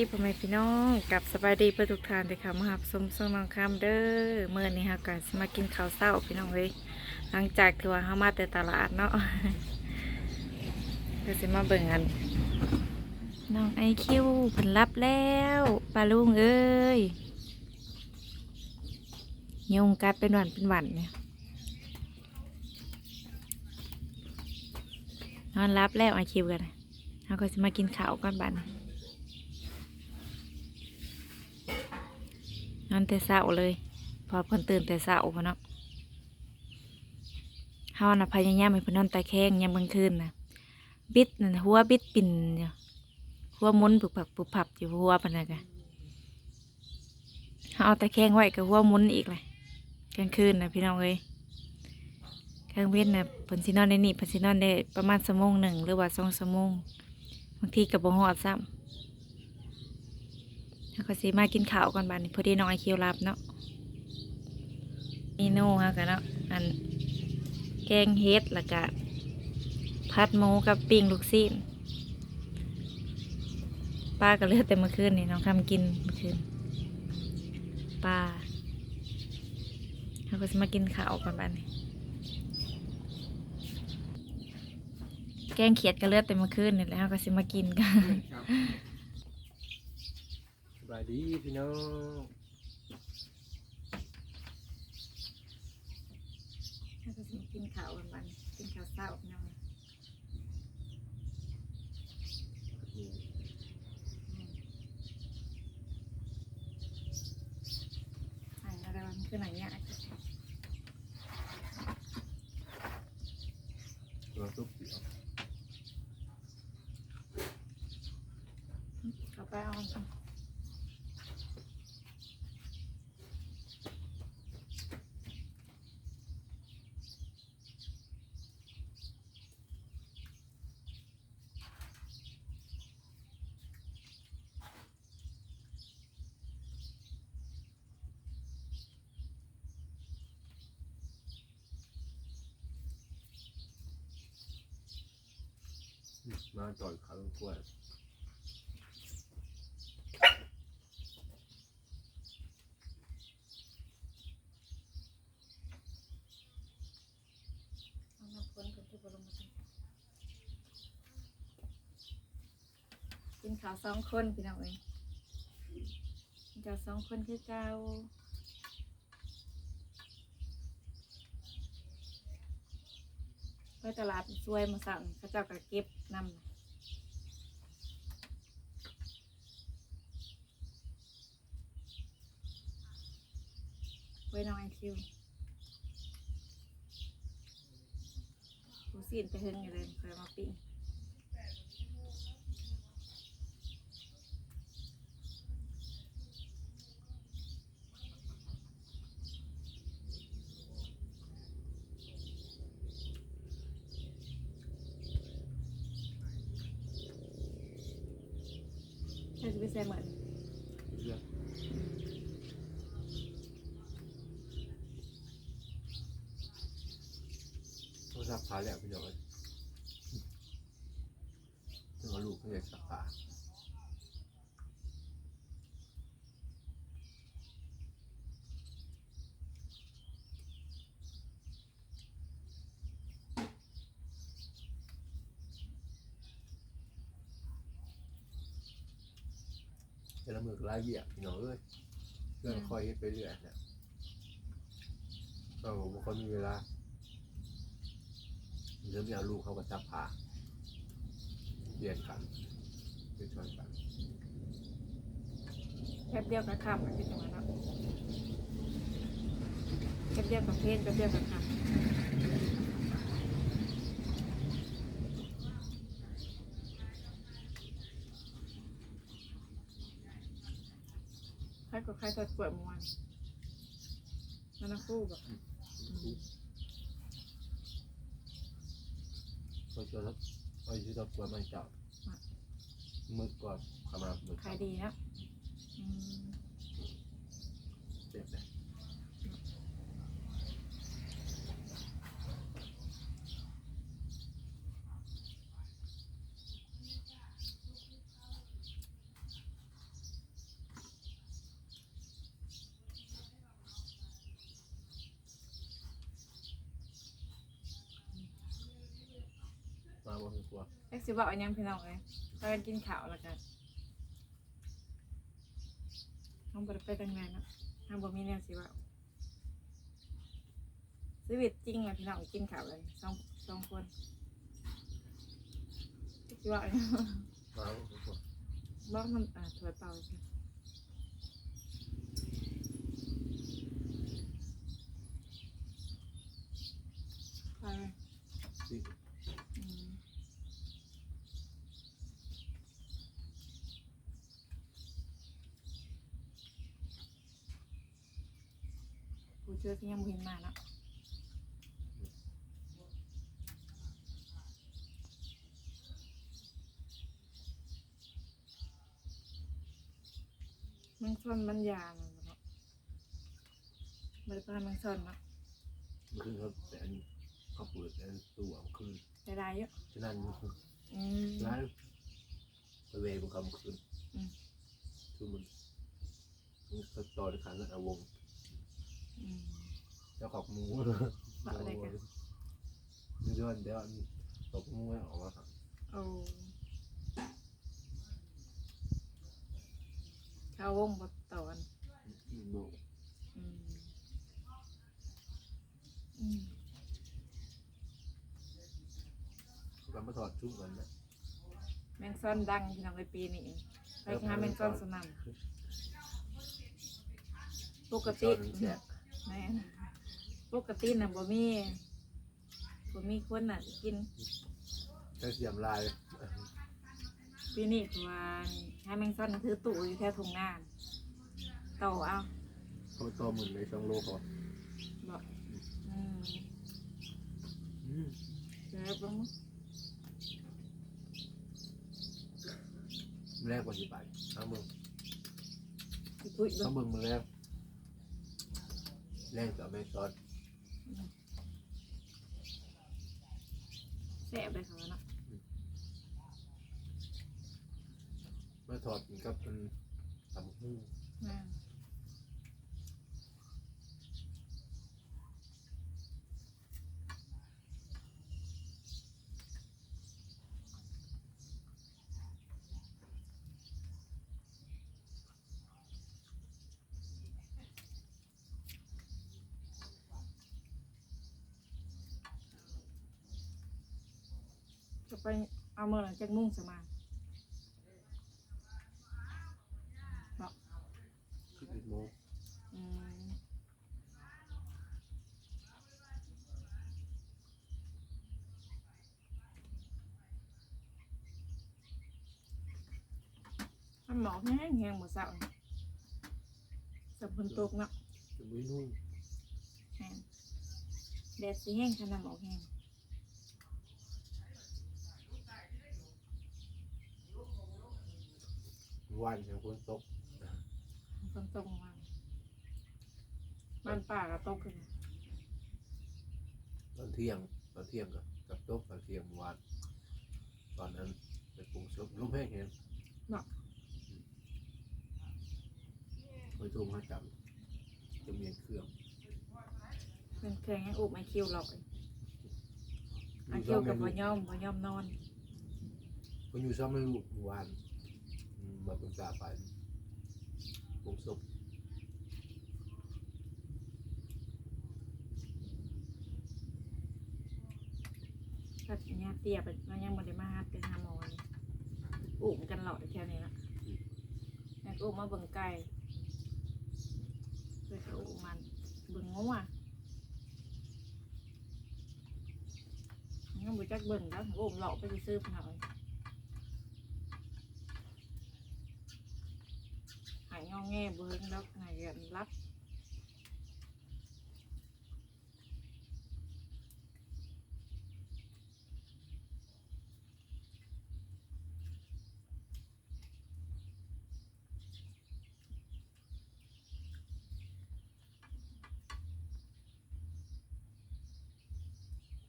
พี่พ่อแม่พี่น้องกับสบายดีเพื่อทุกท่านเลยค่ะมาหับสมสมน้องคำเด้อเมื่อนี้ฮะกันมากินข้าวเช้าพี่น้องเลยหลังจากที่ว่าเฮามาแต่ตลาดเนาะก็สิมาเบิ่งกันน้องไอคิวเพิ่นรับแล้วปลาลุงเอ้ยยุงกัดเป็นหวันเป็นหวันเนี่ยนอนรับแล้วไอคิวกันเราก็จะมากินข้าวก่อนบัดน นอนแต่เช้าเลย พอเพิ่นตื่นแต่เช้าพอเนาะเฮาน่ะพยายามให้เพิ่นนอนตะแคงยามกลางคืนน่ะ บิดนั่นหัวบิดปิ่นอยู่หัวมุนปุบปับปุบปับอยู่หัวปานนั้นกะเฮาเอาตะแคงไว้กับหัวมุนอีกเลยกลางคืนน่ะพี่น้องเอ้ยกลางเว้นน่ะเพิ่นสินอนในนี่เพิ่นสินอนได้ประมาณชั่วโมงหนึ่งหรือว่าสองชั่วโมงบางทีก็บ่ฮอดซ้ำ แล้วก็สิมากินข้าวก่อนบานนี้พอดีน้องไอคิวรับเนาะเมนูฮะกันเนาะอันแกงเฮ็ดแล้วก็ผัดหมูกับปิ้งลูกซีนป้าก็เลือดแต่เมื่อคืนนี่น้องทำกินเมื่อคืนป้าแล้วก็สิมากินข้าวก่อนบานนี้แกงเขียดก็เลือดแต่เมื่อคืนนี่แหละเราก็สิมากินกันายดีพี่น้องถ้าจะกินข้าววันๆกินข้าวเช้าเนาะนี่ใช่อะไรมันคือไหนเนี่ยเราซุปเดียวเอาไปเอา มาตอยขาลงกล้วยเอาน้ำพ้นกับที่บรมมากินข้าวสองคนพี่น้องเอ้ยกินข้าวสองคนคือเก่าไปตลาดช่วยมาสั่งเขาเจ้าก็เก็บนำ ว้น้องไอคิวหูสีนไปเฮงอยู่เลยเคยมาปิ้งใช่จะไปใส่เหมือน เยอะต้องสับขาแล้วพี่น้องถึงลูกเขาอยากสับขาแต่ละมือก็ไล่เบี้ยพี่น้องเอ้ยเรื่องคอยเฮ็ดไปเรื่อยเนี่ยเราบางคนมีเวลา เริ่มเอาลูกเขาก็จับผ่าเรียนกันไปช่วยกันแป๊บเดียวกับข้ามเป็นจังหวะเนาะแป๊บเดียวกับเพศแป๊บเดียวกับข้ามใครก็ใครตัวปวดมวนมันนะคู่แบบ ก็จะรับไปที่ตัวตัวมันจับมือก่อนขมามือขายดีนะอืมเจ็บเลย บ่ให้กลัวเอ็กซิบอกอันยังพี่น้องเลยพากันกินข้าวแล้วกันห้องบไดไปตั้งนานเนาะห้องบ่มีแนวสิเว่าชีวิตจริงเลยพี่น้องกินข้าวเลยสองสองคนเอ็กซิบอกอันยังมาบ่ให้กลัวบอกมันอ่าถวยเปล่าใช่ไปไหมสิ อืมผู้ช่วยที่ยังบ่ เห็นมาเนาะมันซ่อนมันยามันบ่เนาะบริการมันซ่อนเนาะมันคือเขาแต่อันเขาเปิดอันตู้เอาคืนได้ได้เยอะฉะนั้นมันคืออืมร้านไปเวรมันคำคืนอืมคือมันมันก็ต่อในขันแล้วเอาวง อืม เจ้าขอบหมูว่าอะไรกันมันย้อนเดี๋ยวอันตกหมูให้ออกมาครับโอ้เข้าวงบทตอนหมูอืมอืมกันมาถอดชุ่มกันนะแมงซ่อนดังพี่น้องในปีนี้ไปหาแมงซ่อนสนั่นปกติแซ่บแม่น ปกติน่ะบ่มีบ่มีคนน่ะกินแค่เสียมลายปีนี้คือว่าหาแมงซ่อนถือตู้อยู่แถวทุ่งนาโตเอาเขาไปต่อหมื่นในช่องโลก่อนบอกอืมอืมเดี๋ยวเบิ่งแรกกว่าสิไปทั้งเมืองสิปุ้ยเบิ่ทั้งงเมืองมาแรกแรกกับแม่ซอส แซ่บเลยค่ะเนาะมาถอดกินกับเป็นตำหู้แม่น จะไปเอาเมื่อหลังจากมุ่งสมาสิบเอ็ดโมงอืมมันหมอกแห้งแห้งหมดเสาสับคนตกเนาะจะมุ้ยนุ่งแห้งแดดสีแห้งขนาดหมอกแห้ง วันอย่างฝนตกคนตกมาบ้านป่าก็ตกขึ้นตอนเที่ยงตอนเที่ยงกับกับตกตอนเที่ยงเมื่อวานตอนนั้นไปปรุงซุปลูกแห้งเห็นไปทุ่มห้าจับจะเมียนเครื่องเป็นเครื่องยังอุบไม่คิวหรอกไอาคิวกับบ่ยอมบ่ยอมนอนมันอยู่ซ้ำไม่รู้เมื่อวานอื มาปรึกษาไปปรุงซุปถ้าอย่างเงี้ยเตียไปมันยังบ่ได้มาเป็นหาหมอเลยอุบกันหลอดแค่นี้ละแล้วก็อุบมมาเบิ่งไก่เพื่อจะอุบมันเบิ่งงัวงั้นบุจักเบิ่งแล้วอุบหลอกไปซื้อๆหน่อยหาย งอแงเบิ่งแล้วหายกันรับ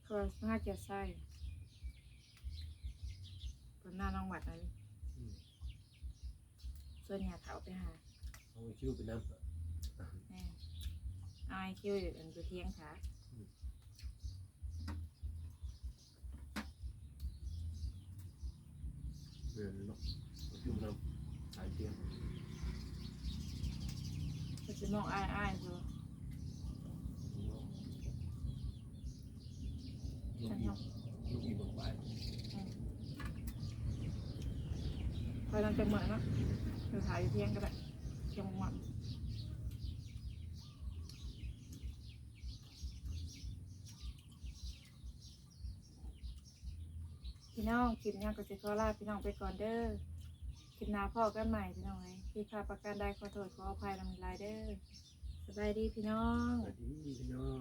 ก็น่าจะใช่คนหน้าน้องหวัดอะไรอืมส่วนใหญ่เถาไปหา เอาไปชื่อเป็นน้ำแม่อายคิวอยู่อันตัวเที่ยงขาอืมเงินเนาะจุ่มน้ำสายเทียนก็จะมองอ้ายอ้ายๆอยู่ลูกอีลูกอีบางไปคอยนำจะเหมือนเนาะเดี๋ยวถ่ายอยู่เที่ยงก็ได้ เที่ยงวันพี่น้องคลิปนี้ก็จะขอลาพี่น้องไปก่อนเด้อคลิปหน้าพ่อกันใหม่พี่น้องเลยพี่พาประกันได้ขอโทษขออภัยลำลายเด้อสบายดีพี่น้องสวัสดีพี่น้อง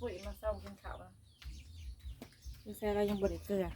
ปุ๋ยมาเศร้ากินข้าวนะพี่แซ่เรายังบไดเกลือ